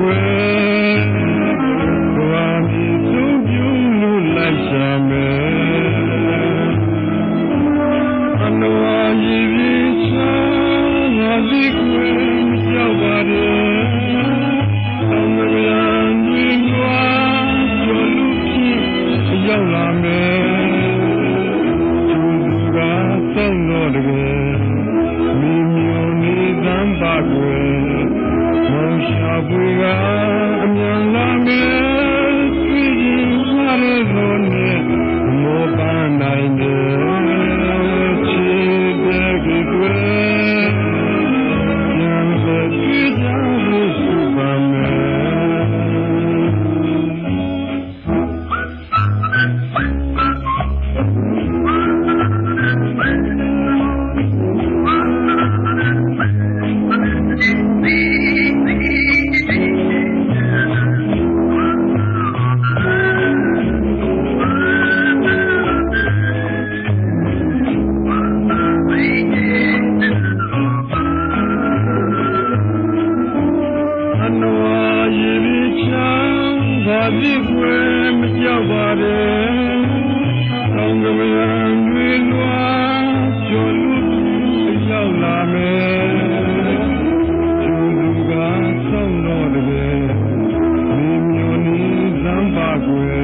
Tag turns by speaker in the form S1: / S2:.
S1: Well. we are. မကြောက်ပါနဲ့တောင်းကြမရတွေလွာကျွန်းလူရောက်လာမယ်သူလူကဆောင်းတော်တည်းမြေမျိုးနီးလမ်းပါကွယ်